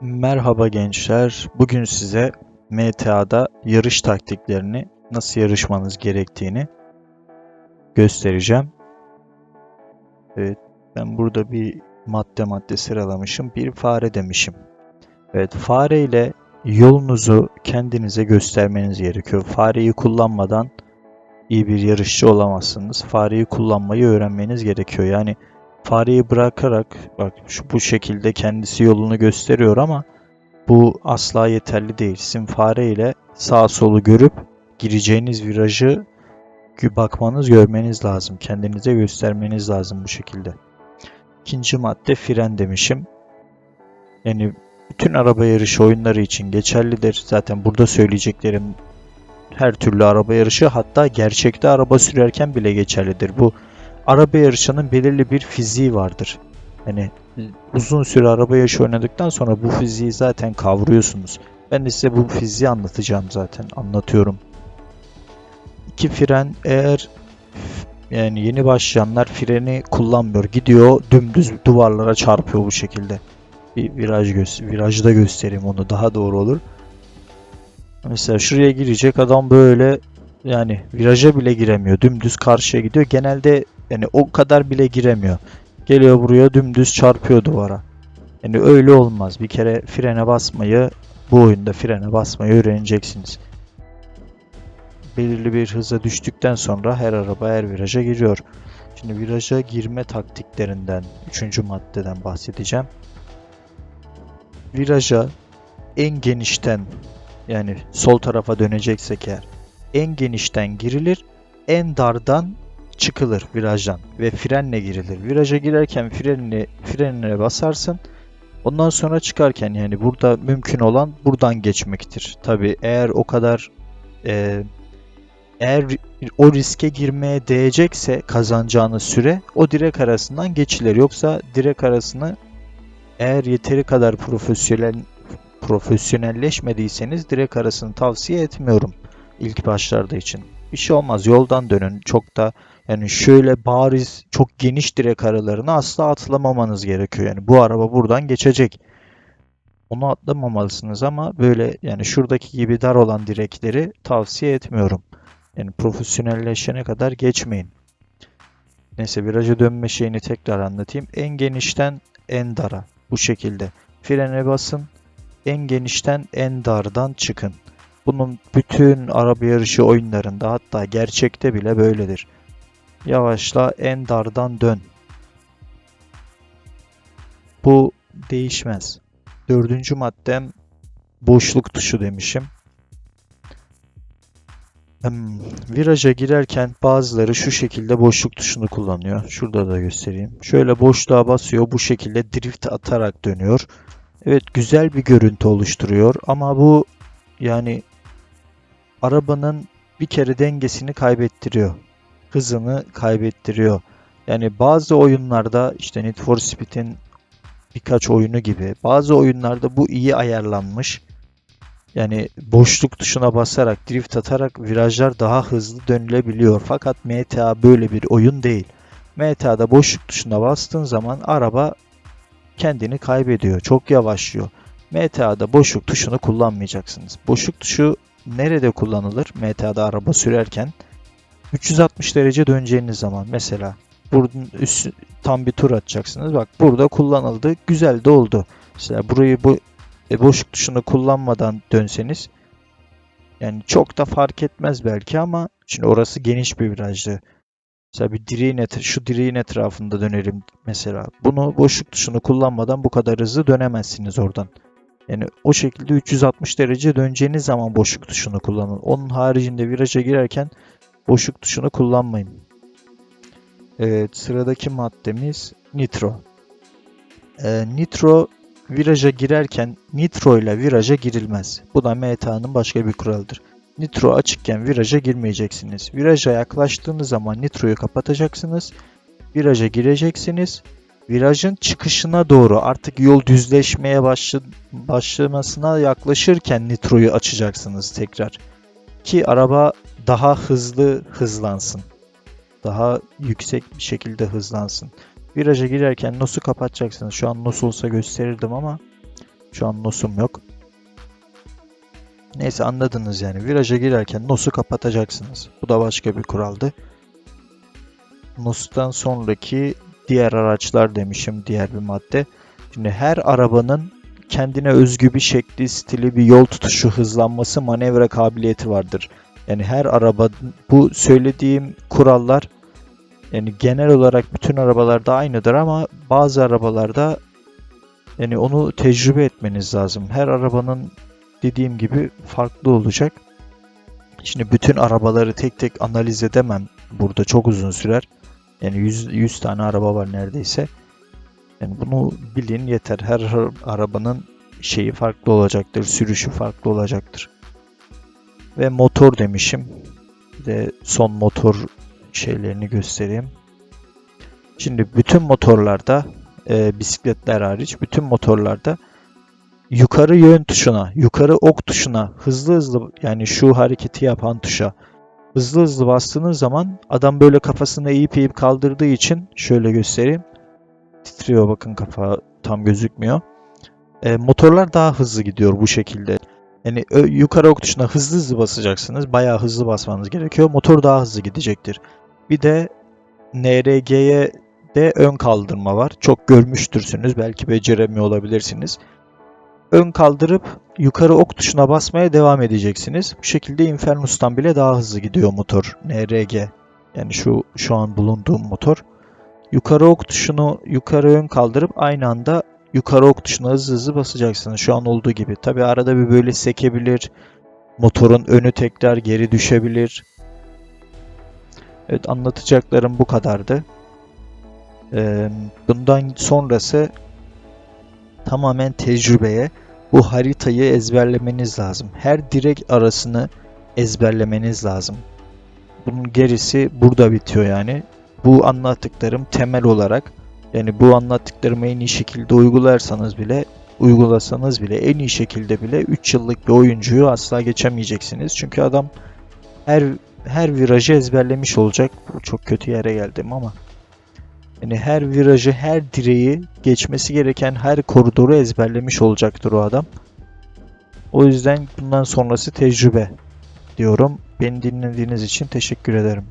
Merhaba gençler. Bugün size MTA'da yarış taktiklerini, nasıl yarışmanız gerektiğini göstereceğim. Evet, ben burada bir madde madde sıralamışım. Bir fare demişim. Evet, fare ile yolunuzu kendinize göstermeniz gerekiyor. Fareyi kullanmadan iyi bir yarışçı olamazsınız. Fareyi kullanmayı öğrenmeniz gerekiyor. Yani fareyi bırakarak bak şu bu şekilde kendisi yolunu gösteriyor ama bu asla yeterli değil. Sizin fare ile sağ solu görüp gireceğiniz virajı bakmanız, görmeniz lazım. Kendinize göstermeniz lazım bu şekilde. İkinci madde fren demişim. Yani bütün araba yarışı oyunları için geçerlidir. Zaten burada söyleyeceklerim her türlü araba yarışı hatta gerçekte araba sürerken bile geçerlidir. Bu araba yarışının belirli bir fiziği vardır. Hani uzun süre araba yarışı oynadıktan sonra bu fiziği zaten kavruyorsunuz. Ben de size bu fiziği anlatacağım zaten. Anlatıyorum. İki fren eğer yani yeni başlayanlar freni kullanmıyor. Gidiyor dümdüz duvarlara çarpıyor bu şekilde. Bir viraj gö virajda göstereyim onu daha doğru olur. Mesela şuraya girecek adam böyle yani viraja bile giremiyor. Dümdüz karşıya gidiyor. Genelde yani o kadar bile giremiyor. Geliyor buraya dümdüz çarpıyor duvara. Yani öyle olmaz. Bir kere frene basmayı bu oyunda frene basmayı öğreneceksiniz. Belirli bir hıza düştükten sonra her araba her viraja giriyor. Şimdi viraja girme taktiklerinden, üçüncü maddeden bahsedeceğim. Viraja en genişten yani sol tarafa döneceksek eğer en genişten girilir, en dardan çıkılır virajdan ve frenle girilir. Viraja girerken frenini frenine basarsın. Ondan sonra çıkarken yani burada mümkün olan buradan geçmektir. Tabi eğer o kadar e, eğer o riske girmeye değecekse kazanacağınız süre o direk arasından geçilir. Yoksa direk arasını eğer yeteri kadar profesyonel profesyonelleşmediyseniz direk arasını tavsiye etmiyorum ilk başlarda için. Bir şey olmaz yoldan dönün çok da yani şöyle bariz çok geniş direk aralarını asla atlamamanız gerekiyor. Yani bu araba buradan geçecek. Onu atlamamalısınız ama böyle yani şuradaki gibi dar olan direkleri tavsiye etmiyorum. Yani profesyonelleşene kadar geçmeyin. Neyse viraja dönme şeyini tekrar anlatayım. En genişten en dara bu şekilde. Frene basın. En genişten en dardan çıkın. Bunun bütün araba yarışı oyunlarında hatta gerçekte bile böyledir. Yavaşla en dardan dön. Bu değişmez. Dördüncü maddem boşluk tuşu demişim. Hmm, viraja girerken bazıları şu şekilde boşluk tuşunu kullanıyor. Şurada da göstereyim. Şöyle boşluğa basıyor. Bu şekilde drift atarak dönüyor. Evet güzel bir görüntü oluşturuyor ama bu yani arabanın bir kere dengesini kaybettiriyor. Hızını kaybettiriyor. Yani bazı oyunlarda işte Need for Speed'in birkaç oyunu gibi bazı oyunlarda bu iyi ayarlanmış. Yani boşluk tuşuna basarak, drift atarak virajlar daha hızlı dönülebiliyor. Fakat MTA böyle bir oyun değil. MTA'da boşluk tuşuna bastığın zaman araba kendini kaybediyor. Çok yavaşlıyor. MTA'da boşluk tuşunu kullanmayacaksınız. Boşluk tuşu nerede kullanılır? MTA'da araba sürerken 360 derece döneceğiniz zaman mesela buradan üst, tam bir tur atacaksınız. Bak burada kullanıldı. Güzel de oldu. Mesela burayı bu e, boşluk tuşunu kullanmadan dönseniz yani çok da fark etmez belki ama şimdi orası geniş bir virajdı. Mesela bir direğin et şu direğin etrafında dönelim mesela. Bunu boşluk tuşunu kullanmadan bu kadar hızlı dönemezsiniz oradan. Yani o şekilde 360 derece döneceğiniz zaman boşluk tuşunu kullanın. Onun haricinde viraja girerken boşluk tuşunu kullanmayın. Evet, sıradaki maddemiz nitro. Ee, nitro viraja girerken nitro ile viraja girilmez. Bu da MTA'nın başka bir kuralıdır. Nitro açıkken viraja girmeyeceksiniz. Viraja yaklaştığınız zaman nitroyu kapatacaksınız. Viraja gireceksiniz. Virajın çıkışına doğru artık yol düzleşmeye başlamasına yaklaşırken nitroyu açacaksınız tekrar. Ki araba daha hızlı hızlansın. Daha yüksek bir şekilde hızlansın. Viraja girerken NOS'u kapatacaksınız. Şu an NOS olsa gösterirdim ama Şu an nosum yok. Neyse anladınız yani. Viraja girerken nosu kapatacaksınız. Bu da başka bir kuraldı. Nos'tan sonraki diğer araçlar demişim diğer bir madde. Şimdi her arabanın kendine özgü bir şekli, stili, bir yol tutuşu, hızlanması, manevra kabiliyeti vardır. Yani her araba bu söylediğim kurallar yani genel olarak bütün arabalarda aynıdır ama bazı arabalarda yani onu tecrübe etmeniz lazım. Her arabanın dediğim gibi farklı olacak. Şimdi bütün arabaları tek tek analiz edemem. Burada çok uzun sürer. Yani 100, 100 tane araba var neredeyse. Yani bunu bilin yeter. Her ar- arabanın şeyi farklı olacaktır. Sürüşü farklı olacaktır. Ve motor demişim. Bir de son motor şeylerini göstereyim. Şimdi bütün motorlarda e, bisikletler hariç bütün motorlarda yukarı yön tuşuna, yukarı ok tuşuna hızlı hızlı yani şu hareketi yapan tuşa hızlı hızlı bastığınız zaman adam böyle kafasını eğip eğip kaldırdığı için şöyle göstereyim. Titriyor bakın kafa tam gözükmüyor. E, motorlar daha hızlı gidiyor bu şekilde. Yani yukarı ok tuşuna hızlı hızlı basacaksınız. Bayağı hızlı basmanız gerekiyor. Motor daha hızlı gidecektir. Bir de NRG'ye de ön kaldırma var. Çok görmüştürsünüz. Belki beceremiyor olabilirsiniz. Ön kaldırıp yukarı ok tuşuna basmaya devam edeceksiniz. Bu şekilde Infernus'tan bile daha hızlı gidiyor motor. NRG. Yani şu şu an bulunduğum motor. Yukarı ok tuşunu yukarı ön kaldırıp aynı anda yukarı ok tuşuna hızlı hızlı basacaksınız. Şu an olduğu gibi. Tabi arada bir böyle sekebilir. Motorun önü tekrar geri düşebilir. Evet anlatacaklarım bu kadardı. Ee, bundan sonrası tamamen tecrübeye. Bu haritayı ezberlemeniz lazım. Her direk arasını ezberlemeniz lazım. Bunun gerisi burada bitiyor yani. Bu anlattıklarım temel olarak yani bu anlattıklarımı en iyi şekilde uygularsanız bile uygulasanız bile en iyi şekilde bile 3 yıllık bir oyuncuyu asla geçemeyeceksiniz. Çünkü adam her her virajı ezberlemiş olacak. Bu çok kötü yere geldim ama yani her virajı, her direği geçmesi gereken her koridoru ezberlemiş olacaktır o adam. O yüzden bundan sonrası tecrübe diyorum. Beni dinlediğiniz için teşekkür ederim.